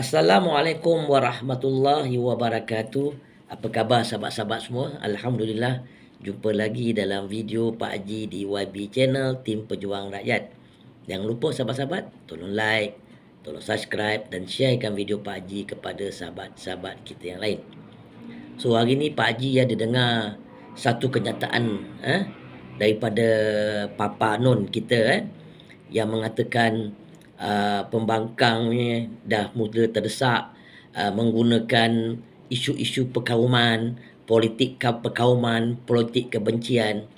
Assalamualaikum warahmatullahi wabarakatuh. Apa khabar sahabat-sahabat semua? Alhamdulillah jumpa lagi dalam video Pak Haji di YB Channel Tim Pejuang Rakyat. Jangan lupa sahabat-sahabat tolong like, tolong subscribe dan sharekan video Pak Haji kepada sahabat-sahabat kita yang lain. So hari ni Pak Haji ada dengar satu kenyataan eh, daripada Papa Non kita eh, yang mengatakan uh, pembangkang ni dah mula terdesak uh, menggunakan isu-isu perkauman, politik ka- perkauman, politik kebencian.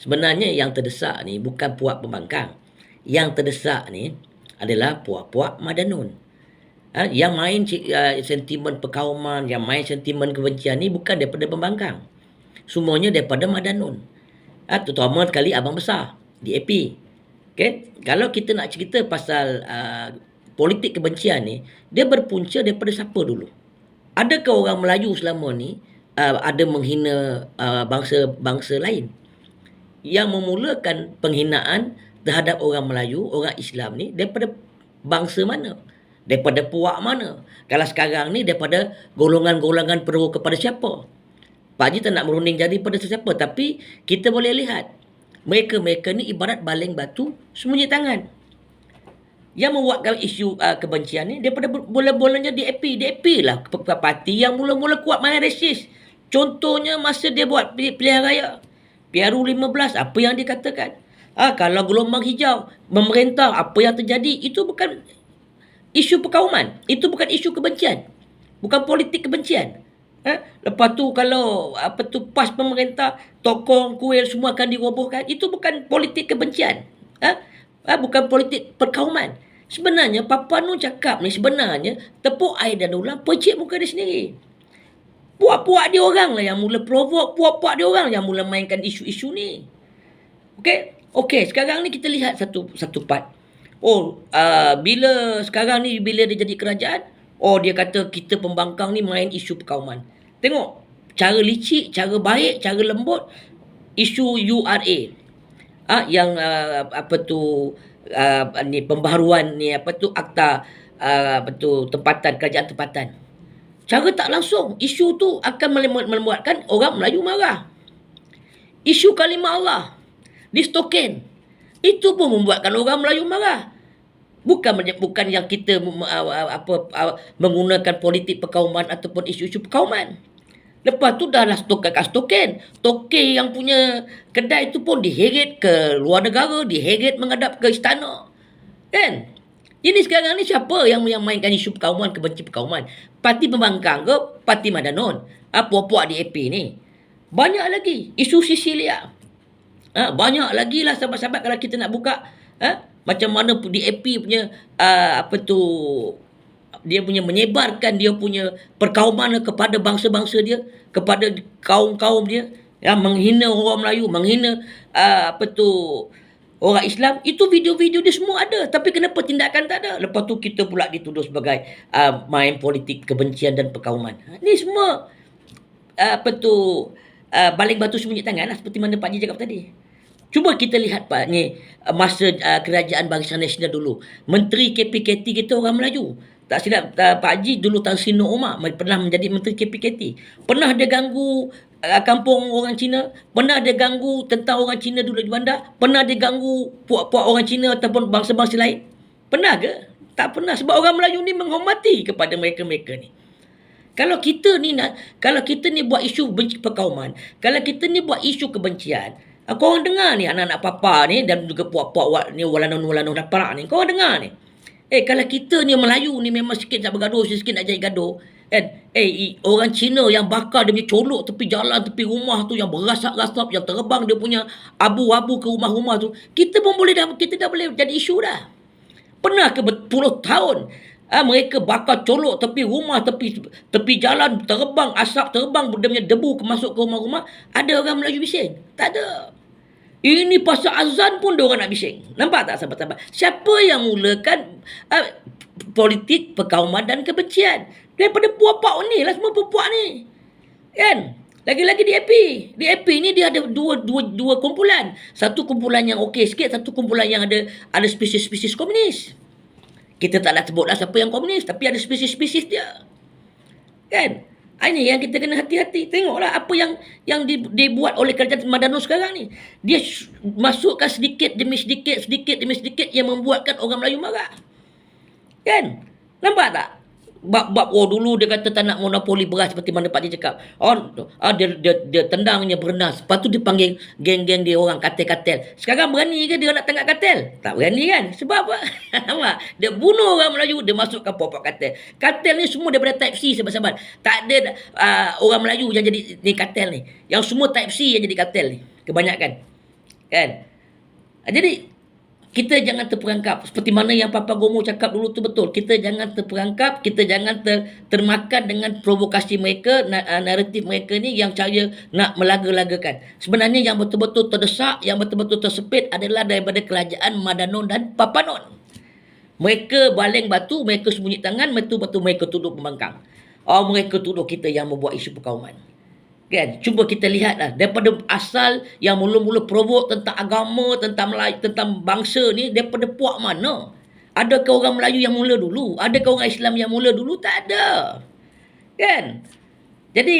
Sebenarnya yang terdesak ni bukan puak pembangkang. Yang terdesak ni adalah puak-puak Madanun. Ha, yang main uh, sentimen perkauman, yang main sentimen kebencian ni bukan daripada pembangkang. Semuanya daripada Madanun. Ha, terutama sekali abang besar di AP. Okay? Kalau kita nak cerita pasal uh, politik kebencian ni, dia berpunca daripada siapa dulu? Adakah orang Melayu selama ni uh, ada menghina uh, bangsa-bangsa lain? Yang memulakan penghinaan terhadap orang Melayu, orang Islam ni daripada bangsa mana? Daripada puak mana? Kalau sekarang ni daripada golongan-golongan perlu kepada siapa? Pak Haji tak nak merunding jadi pada sesiapa. Tapi kita boleh lihat mereka-mereka ni ibarat baling batu sembunyi tangan. Yang membuatkan isu uh, kebencian ni daripada bola-bolanya DAP. DAP lah parti yang mula-mula kuat main resis. Contohnya masa dia buat pilihan raya. PRU 15, apa yang dia katakan? Ah, kalau gelombang hijau memerintah, apa yang terjadi? Itu bukan isu perkauman. Itu bukan isu kebencian. Bukan politik kebencian. Ha? Lepas tu kalau apa tu pas pemerintah tokong kuil semua akan dirobohkan itu bukan politik kebencian. Ha? Ha? bukan politik perkauman. Sebenarnya Papa Nun cakap ni sebenarnya tepuk air dan ulang pecik muka dia sendiri. Puak-puak dia orang lah yang mula provok, puak-puak dia orang yang mula mainkan isu-isu ni. Okey, okey sekarang ni kita lihat satu satu part. Oh, uh, bila sekarang ni bila dia jadi kerajaan, Oh dia kata kita pembangkang ni main isu perkauman. Tengok cara licik, cara baik, cara lembut isu URA. Ah ha, yang uh, apa tu uh, ni pembaharuan ni apa tu akta uh, apa tu tempatan kerajaan tempatan. Cara tak langsung isu tu akan membuatkan orang Melayu marah. Isu kalimah Allah distoken. Itu pun membuatkan orang Melayu marah bukan bukan yang kita apa menggunakan politik perkauman ataupun isu-isu perkauman. Lepas tu dah lah stokan kat stoken. Token yang punya kedai tu pun diheret ke luar negara, diheret menghadap ke istana. Kan? Ini sekarang ni siapa yang yang mainkan isu perkauman, kebenci perkauman? Parti Pembangkang ke Parti Madanon? Apa-apa di AP ni? Banyak lagi. Isu Sisilia. Ha, banyak lagi lah sahabat-sahabat kalau kita nak buka. Ha? Macam mana DAP punya uh, apa tu dia punya menyebarkan dia punya perkauman kepada bangsa-bangsa dia kepada kaum-kaum dia yang menghina orang Melayu menghina uh, apa tu orang Islam. Itu video-video dia semua ada. Tapi kenapa tindakan tak ada? Lepas tu kita pula dituduh sebagai uh, main politik kebencian dan perkauman. Ha, ni semua uh, apa tu uh, baling batu sembunyi tangan lah. Seperti mana Pak Ji cakap tadi Cuba kita lihat Pak ni uh, masa uh, kerajaan Barisan Nasional dulu. Menteri KPKT kita orang Melayu. Tak silap uh, Pak Haji dulu Tan Sino Umar pernah menjadi menteri KPKT. Pernah dia ganggu uh, kampung orang Cina, pernah dia ganggu tentang orang Cina dulu di bandar, pernah dia ganggu puak-puak orang Cina ataupun bangsa-bangsa lain. Pernah ke? Tak pernah sebab orang Melayu ni menghormati kepada mereka-mereka ni. Kalau kita ni nak kalau kita ni buat isu benci perkauman, kalau kita ni buat isu kebencian, Ah, kau orang dengar ni anak-anak papa ni dan juga puak-puak ni walanun-walanun dapat ni. Kau orang dengar ni. Eh kalau kita ni Melayu ni memang sikit nak bergaduh, sikit nak jadi gaduh. Kan? Eh orang Cina yang bakar dia punya colok tepi jalan, tepi rumah tu yang berasap-rasap, yang terbang dia punya abu-abu ke rumah-rumah tu. Kita pun boleh dah, kita dah boleh jadi isu dah. Pernah ke berpuluh tahun Ha, mereka bakar colok tepi rumah, tepi tepi jalan, terbang, asap terbang, dia punya debu masuk ke rumah-rumah. Ada orang Melayu bising? Tak ada. Ini pasal azan pun dia orang nak bising. Nampak tak sahabat-sahabat? Siapa yang mulakan uh, politik perkauman dan kebencian? Daripada puak-puak ni lah semua puak ni. Kan? Lagi-lagi di AP. Di AP ni dia ada dua dua dua kumpulan. Satu kumpulan yang okey sikit, satu kumpulan yang ada ada spesies-spesies komunis. Kita tak nak sebutlah siapa yang komunis. Tapi ada spesies-spesies dia. Kan? Ini yang kita kena hati-hati. Tengoklah apa yang yang dibuat oleh kerajaan Madano sekarang ni. Dia masukkan sedikit demi sedikit, sedikit demi sedikit yang membuatkan orang Melayu marah. Kan? Nampak tak? Bab-bab oh dulu dia kata tak nak monopoli beras seperti mana Pak Ji cakap. Oh ah, dia, dia, dia tendangnya bernas. Lepas tu dia panggil geng-geng dia orang katel-katel. Sekarang berani ke dia nak tengah katel? Tak berani kan? Sebab apa? dia bunuh orang Melayu, dia masukkan popok katel. Katel ni semua daripada type C sahabat-sahabat. Tak ada uh, orang Melayu yang jadi ni katel ni. Yang semua type C yang jadi katel ni. Kebanyakan. Kan? Jadi kita jangan terperangkap. Seperti mana yang Papa Gomo cakap dulu tu betul. Kita jangan terperangkap kita jangan ter, termakan dengan provokasi mereka ah, naratif mereka ni yang cara nak melaga-lagakan. Sebenarnya yang betul-betul terdesak yang betul-betul tersepit adalah daripada kerajaan Madanon dan Papanon mereka baling batu mereka sembunyi tangan betul-betul mereka tuduh pembangkang. Oh mereka tuduh kita yang membuat isu perkauman Kan? Cuba kita lihatlah daripada asal yang mula-mula provok tentang agama, tentang Melayu, tentang bangsa ni daripada puak mana? Adakah orang Melayu yang mula dulu? Adakah orang Islam yang mula dulu? Tak ada. Kan? Jadi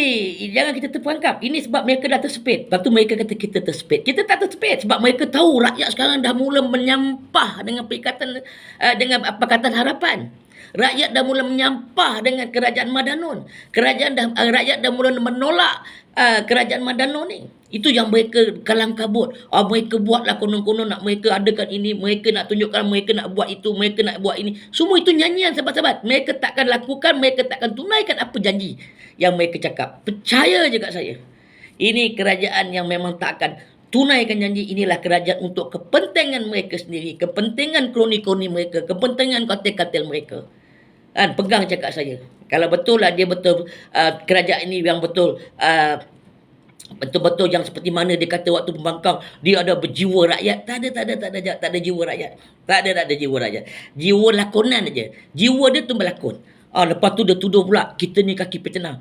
jangan kita terperangkap. Ini sebab mereka dah tersepit. Lepas tu mereka kata kita tersepit. Kita tak tersepit sebab mereka tahu rakyat sekarang dah mula menyampah dengan perikatan uh, dengan apa harapan. Rakyat dah mula menyampah dengan kerajaan Madanon. Kerajaan dah uh, rakyat dah mula menolak uh, kerajaan Madanon ni. Itu yang mereka kalang kabut. Oh, mereka buatlah konon-konon nak mereka adakan ini. Mereka nak tunjukkan mereka nak buat itu. Mereka nak buat ini. Semua itu nyanyian sahabat-sahabat. Mereka takkan lakukan. Mereka takkan tunaikan apa janji yang mereka cakap. Percaya je kat saya. Ini kerajaan yang memang takkan tunaikan janji inilah kerajaan untuk kepentingan mereka sendiri. Kepentingan kroni-kroni mereka. Kepentingan katil-katil mereka. Kan pegang cakap saya. Kalau betul lah dia betul uh, kerajaan ini yang betul uh, betul-betul yang seperti mana dia kata waktu pembangkang dia ada berjiwa rakyat tak ada tak ada tak ada tak ada jiwa rakyat tak ada tak ada jiwa rakyat jiwa lakonan aja jiwa dia tu berlakon ah lepas tu dia tuduh pula kita ni kaki pecenang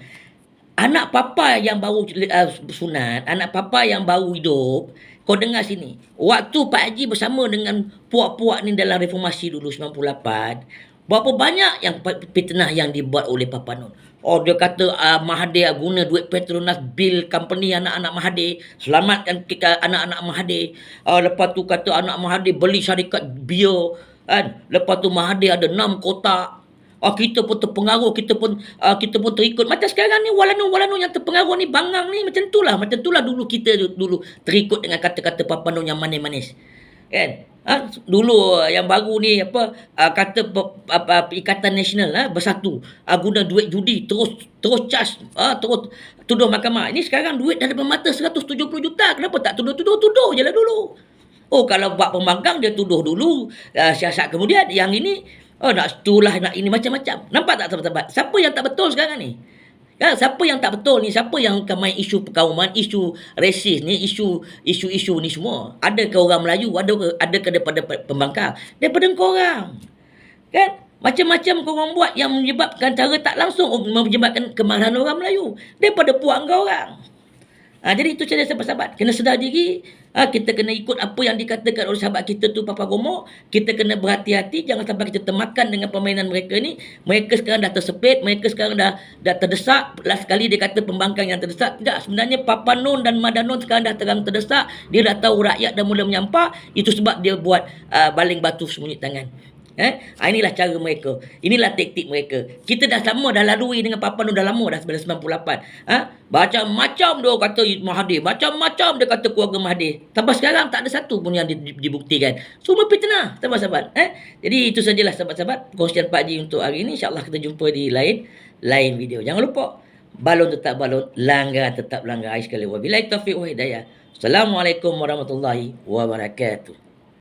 anak papa yang baru uh, sunat anak papa yang baru hidup kau dengar sini waktu Pak Haji bersama dengan puak-puak ni dalam reformasi dulu 98 Berapa banyak yang fitnah yang dibuat oleh Papa Nun. Oh dia kata uh, Mahathir guna duit Petronas bil company anak-anak Mahathir. Selamatkan anak-anak Mahathir. Uh, lepas tu kata anak Mahathir beli syarikat bio. Kan? Lepas tu Mahathir ada enam kotak. Oh, kita pun terpengaruh, kita pun uh, kita pun terikut. Macam sekarang ni walanu-walanu yang terpengaruh ni bangang ni macam itulah. Macam itulah dulu kita dulu terikut dengan kata-kata Papa Nun yang manis-manis. Kan? Ha, dulu yang baru ni apa uh, kata apa, ikatan nasional ha, bersatu uh, guna duit judi terus terus charge uh, terus tuduh mahkamah ini sekarang duit dah dalam mata 170 juta kenapa tak tuduh-tuduh tuduh je lah dulu oh kalau buat pembangkang dia tuduh dulu uh, siasat kemudian yang ini oh nak setulah nak ini macam-macam nampak tak sahabat-sahabat siapa yang tak betul sekarang ni Ya, siapa yang tak betul ni? Siapa yang akan main isu perkauman, isu resis ni, isu isu-isu ni semua? Ada ke orang Melayu? Ada ke, ada ke daripada pembangkang? Daripada kau orang. Kan? Macam-macam kau buat yang menyebabkan cara tak langsung menyebabkan kemarahan orang Melayu. Daripada puak kau orang. Ha, jadi itu cara sahabat-sahabat. Kena sedar diri. Ha, kita kena ikut apa yang dikatakan oleh sahabat kita tu Papa Gomo. Kita kena berhati-hati. Jangan sampai kita termakan dengan permainan mereka ni. Mereka sekarang dah tersepit. Mereka sekarang dah dah terdesak. Last kali dia kata pembangkang yang terdesak. Tidak. Sebenarnya Papa Non dan Madanon sekarang dah terang terdesak. Dia dah tahu rakyat dah mula menyampah. Itu sebab dia buat uh, baling batu sembunyi tangan. Eh? Ha, inilah cara mereka. Inilah taktik mereka. Kita dah sama dah lalui dengan Papa Nur dah lama dah 1998. Ha? Macam-macam dia kata Mahathir. Macam-macam dia kata keluarga Mahathir. Sampai sekarang tak ada satu pun yang dibuktikan. Semua fitnah. Sahabat-sahabat. Eh? Jadi itu sajalah sahabat-sahabat. Kongsian Pak Haji untuk hari ini. InsyaAllah kita jumpa di lain lain video. Jangan lupa. Balon tetap balon. Langgar tetap langgar. Sekali. Wabillahi taufiq wa hidayah. Assalamualaikum warahmatullahi wabarakatuh.